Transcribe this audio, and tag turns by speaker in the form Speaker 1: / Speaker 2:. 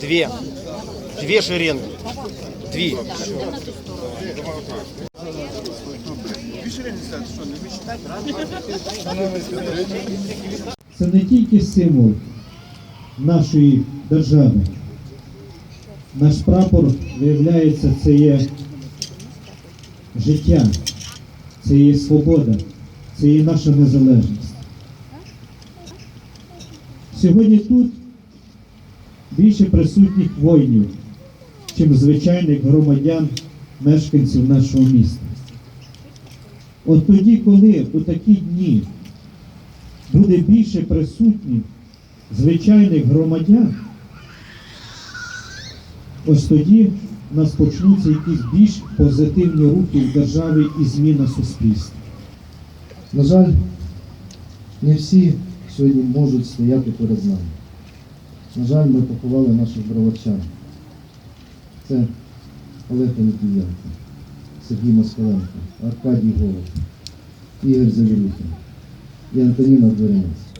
Speaker 1: Две. Две шеренги. Дві.
Speaker 2: Це не тільки символ нашої держави. Наш прапор, виявляється, це є життя, це є свобода, це є наша незалежність. Сьогодні тут більше присутніх воїнів, чим звичайних громадян, мешканців нашого міста. От тоді, коли у такі дні буде більше присутніх звичайних громадян, ось тоді в нас почнуться якісь більш позитивні рухи в державі і зміна суспільства.
Speaker 3: На жаль, не всі сьогодні можуть стояти перед нами. На жаль, ми поховали наших броварчан. Це Олег Олітієнко, Сергій Москаленко, Аркадій Голов, Ігор Завірюхин і Антоніна Дворянець.